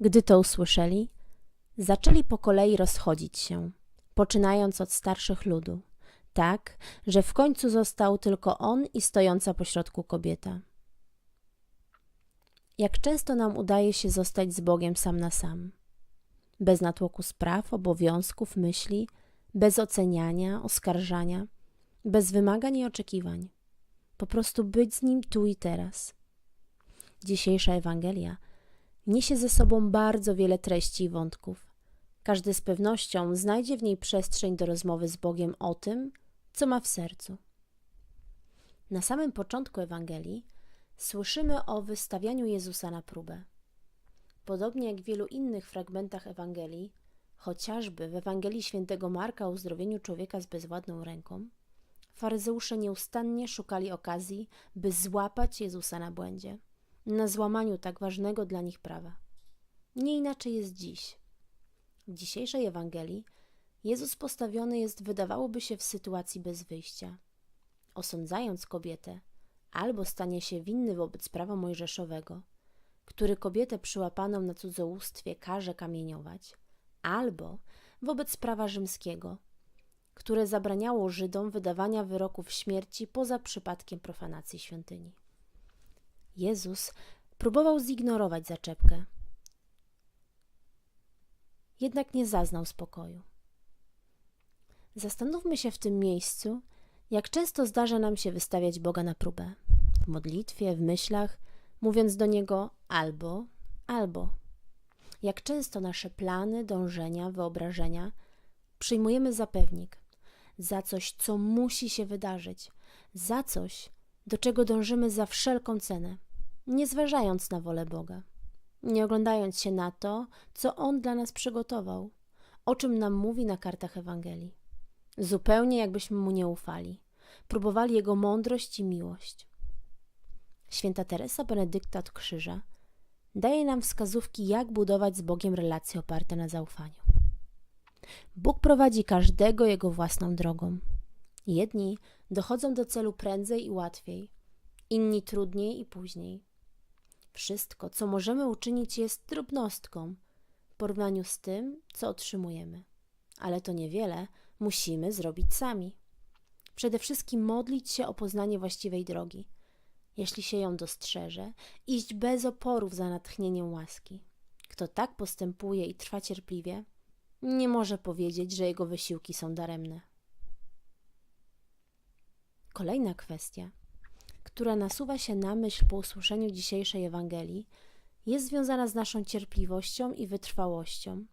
Gdy to usłyszeli, zaczęli po kolei rozchodzić się, poczynając od starszych ludu, tak, że w końcu został tylko on i stojąca pośrodku kobieta. Jak często nam udaje się zostać z Bogiem sam na sam, bez natłoku spraw, obowiązków, myśli, bez oceniania, oskarżania, bez wymagań i oczekiwań, po prostu być z Nim tu i teraz. Dzisiejsza Ewangelia niesie ze sobą bardzo wiele treści i wątków. Każdy z pewnością znajdzie w niej przestrzeń do rozmowy z Bogiem o tym, co ma w sercu. Na samym początku Ewangelii słyszymy o wystawianiu Jezusa na próbę. Podobnie jak w wielu innych fragmentach Ewangelii, chociażby w Ewangelii świętego Marka o uzdrowieniu człowieka z bezwładną ręką, faryzeusze nieustannie szukali okazji, by złapać Jezusa na błędzie, na złamaniu tak ważnego dla nich prawa. Nie inaczej jest dziś. W dzisiejszej Ewangelii Jezus postawiony jest, wydawałoby się, w sytuacji bez wyjścia. Osądzając kobietę, albo stanie się winny wobec prawa mojżeszowego, który kobietę przyłapaną na cudzołóstwie każe kamieniować, albo wobec prawa rzymskiego, które zabraniało Żydom wydawania wyroków śmierci poza przypadkiem profanacji świątyni. Jezus próbował zignorować zaczepkę, jednak nie zaznał spokoju. Zastanówmy się w tym miejscu, jak często zdarza nam się wystawiać Boga na próbę w modlitwie, w myślach, mówiąc do Niego albo, albo. Jak często nasze plany, dążenia, wyobrażenia przyjmujemy za pewnik, za coś, co musi się wydarzyć, za coś, do czego dążymy za wszelką cenę, nie zważając na wolę Boga, nie oglądając się na to, co On dla nas przygotował, o czym nam mówi na kartach Ewangelii. Zupełnie jakbyśmy Mu nie ufali, próbowali Jego mądrość i miłość. Święta Teresa Benedykta od Krzyża daje nam wskazówki, jak budować z Bogiem relacje oparte na zaufaniu. Bóg prowadzi każdego jego własną drogą. Jedni dochodzą do celu prędzej i łatwiej, inni trudniej i później. Wszystko, co możemy uczynić, jest drobnostką w porównaniu z tym, co otrzymujemy. Ale to niewiele musimy zrobić sami. Przede wszystkim modlić się o poznanie właściwej drogi. Jeśli się ją dostrzeże, iść bez oporów za natchnieniem łaski. Kto tak postępuje i trwa cierpliwie, nie może powiedzieć, że jego wysiłki są daremne. Kolejna kwestia, która nasuwa się na myśl po usłyszeniu dzisiejszej Ewangelii, jest związana z naszą cierpliwością i wytrwałością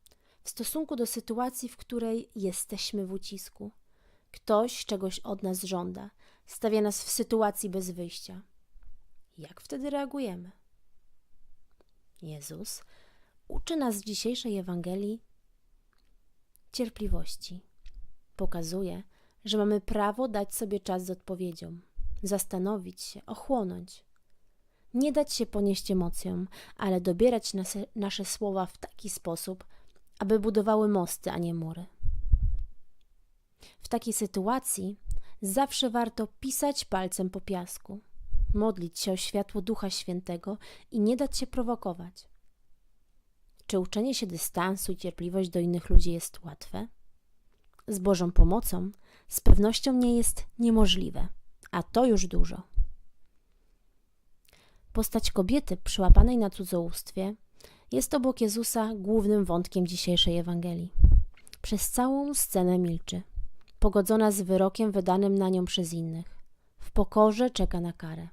w stosunku do sytuacji, w której jesteśmy w ucisku. Ktoś czegoś od nas żąda, stawia nas w sytuacji bez wyjścia. Jak wtedy reagujemy? Jezus uczy nas w dzisiejszej Ewangelii cierpliwości. Pokazuje, że mamy prawo dać sobie czas z odpowiedzią, zastanowić się, ochłonąć. Nie dać się ponieść emocjom, ale dobierać nasze, nasze słowa w taki sposób, aby budowały mosty, a nie mury. W takiej sytuacji zawsze warto pisać palcem po piasku, modlić się o światło Ducha Świętego i nie dać się prowokować. Czy uczenie się dystansu i cierpliwość do innych ludzi jest łatwe? Z Bożą pomocą z pewnością nie jest niemożliwe, a to już dużo. Postać kobiety przyłapanej na cudzołóstwie jest obok Jezusa głównym wątkiem dzisiejszej Ewangelii. Przez całą scenę milczy, pogodzona z wyrokiem wydanym na nią przez innych. W pokorze czeka na karę.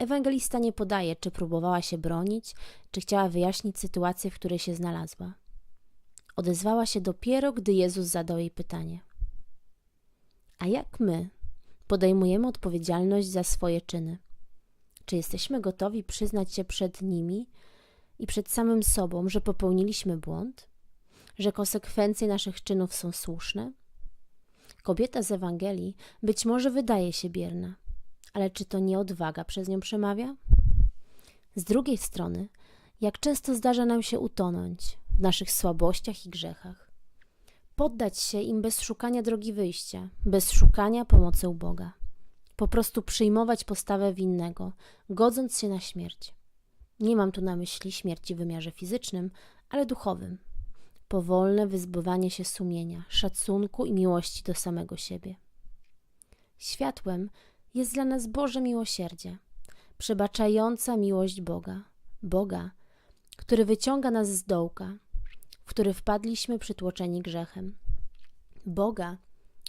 Ewangelista nie podaje, czy próbowała się bronić, czy chciała wyjaśnić sytuację, w której się znalazła. Odezwała się dopiero, gdy Jezus zadał jej pytanie. A jak my podejmujemy odpowiedzialność za swoje czyny? Czy jesteśmy gotowi przyznać się przed nimi i przed samym sobą, że popełniliśmy błąd? Że konsekwencje naszych czynów są słuszne? Kobieta z Ewangelii być może wydaje się bierna, ale czy to nie odwaga przez nią przemawia? Z drugiej strony, jak często zdarza nam się utonąć w naszych słabościach i grzechach. Poddać się im bez szukania drogi wyjścia, bez szukania pomocy u Boga. Po prostu przyjmować postawę winnego, godząc się na śmierć. Nie mam tu na myśli śmierci w wymiarze fizycznym, ale duchowym. Powolne wyzbywanie się sumienia, szacunku i miłości do samego siebie. Światłem jest dla nas Boże miłosierdzie, przebaczająca miłość Boga, Boga, który wyciąga nas z dołka, w który wpadliśmy przytłoczeni grzechem. Boga,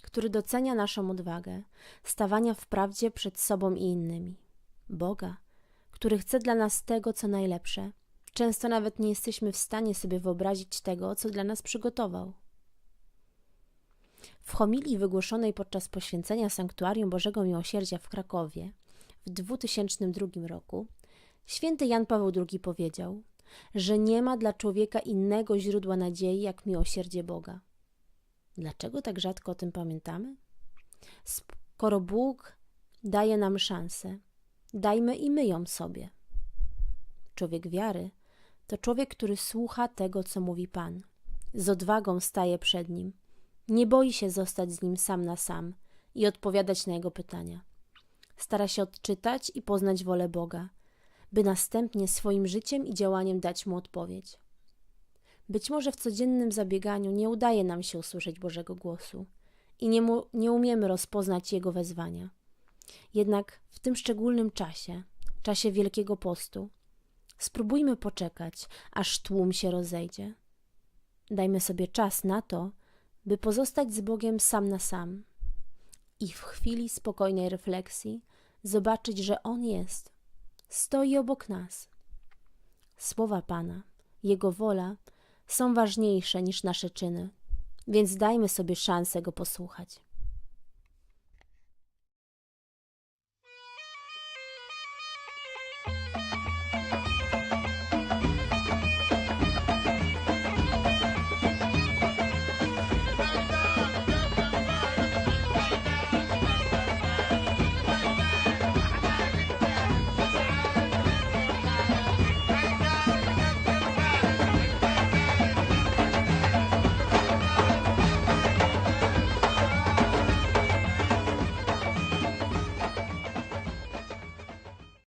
który docenia naszą odwagę, stawania w prawdzie przed sobą i innymi. Boga, który chce dla nas tego, co najlepsze. Często nawet nie jesteśmy w stanie sobie wyobrazić tego, co dla nas przygotował. W homilii wygłoszonej podczas poświęcenia Sanktuarium Bożego Miłosierdzia w Krakowie w 2002 roku święty Jan Paweł II powiedział, że nie ma dla człowieka innego źródła nadziei jak miłosierdzie Boga. Dlaczego tak rzadko o tym pamiętamy? Skoro Bóg daje nam szansę, dajmy i my ją sobie. Człowiek wiary to człowiek, który słucha tego, co mówi Pan. Z odwagą staje przed nim. Nie boi się zostać z nim sam na sam i odpowiadać na jego pytania. Stara się odczytać i poznać wolę Boga, by następnie swoim życiem i działaniem dać mu odpowiedź. Być może w codziennym zabieganiu nie udaje nam się usłyszeć Bożego głosu i nie, mu, nie umiemy rozpoznać Jego wezwania. Jednak w tym szczególnym czasie, czasie Wielkiego Postu, spróbujmy poczekać, aż tłum się rozejdzie. Dajmy sobie czas na to, by pozostać z Bogiem sam na sam i w chwili spokojnej refleksji zobaczyć, że On jest, stoi obok nas. Słowa Pana, Jego wola są ważniejsze niż nasze czyny, więc dajmy sobie szansę Go posłuchać.